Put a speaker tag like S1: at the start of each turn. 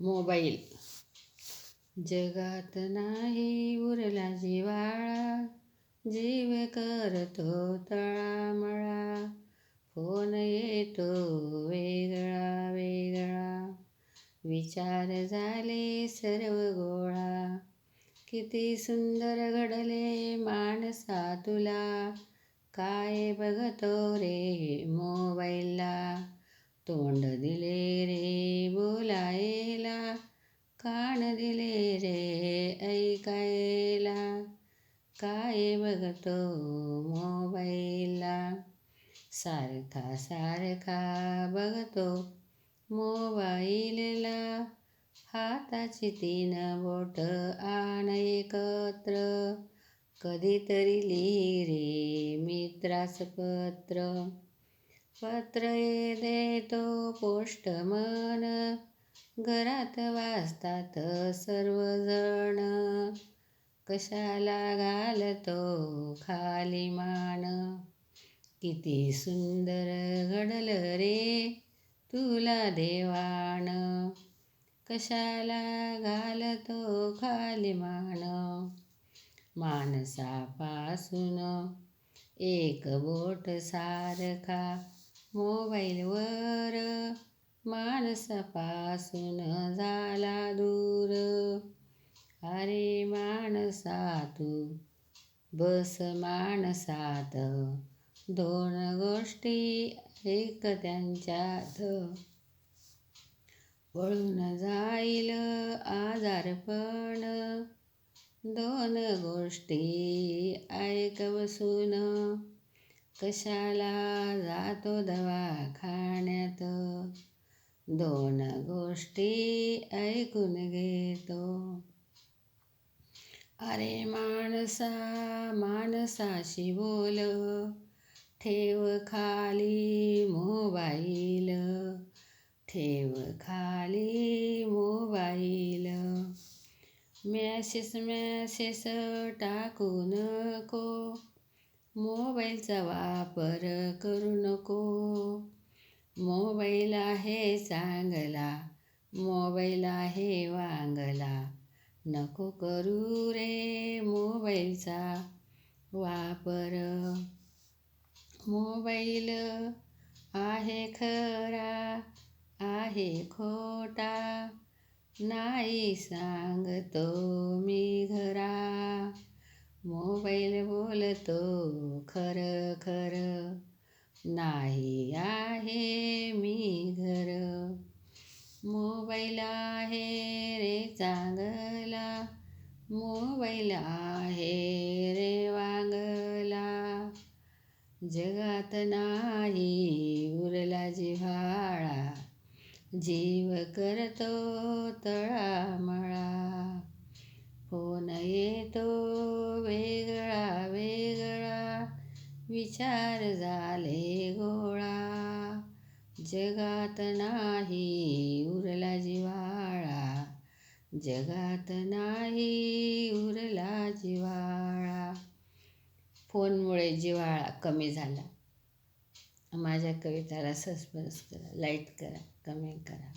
S1: Mobile. जगात नाही उरला जिवाळा जीव करतो तळामळा फोन येतो वेगळा वेगळा. विचार झाले सर्व गोळा किती सुंदर घडले माणसा तुला. काय बघतो रे मोबाईलला? तोंड दिले काय बघतो मोबाईलला सारखा सारखा बघतो मोबाईलला. हाताची तीन बोट आण एकत्र. कधीतरी लिहि रे मित्रास पत्र पत्र देतो पोस्टमन घरात वाचतात सर्वजण. कशाला घालतो खाली मान? किती सुंदर घडल रे तुला देवान कशाला घालतो खाली मान? माणसापासून एक बोट सारखा मोबाईलवर माणसापासून झाला दूर. अरे माणसातो बस माणसात. दोन गोष्टी एक त्यांच्यात. वळून जाईल आजारपण दोन गोष्टी ऐक बसून. कशाला जातो दवाखान्यात? दोन गोष्टी ऐकून घेतो. अरे माणसा माणसाशी बोल ठेव खाली मोबाईल ठेव खाली मोबाईल. मॅसेस मॅसेस टाकू नको मोबाईलचा वापर करू नको. मोबाईल आहे चांगला मोबाईल आहे वांगला नको करू रे मोबाईलचा वापर. मोबाईल आहे खरा आहे खोटा नाही सांगतो मी घरा. मोबाईल बोलतो खरं खरं नाही आहे मी घर. मोबाईल आहे रे चांग वैला आहे रे वांगला. जगात नाही उरला जिव्हाळा. जीव करतो तळामळा फोन येतो वेगळा वेगळा. विचार झाले गोळा. जगात नाही उर जगात नाही उरला जिवाळा फोनमुळे जिव्हाळा कमी झाला. माझ्या कविताला सस्पेन्स करा लाइट करा कमी करा.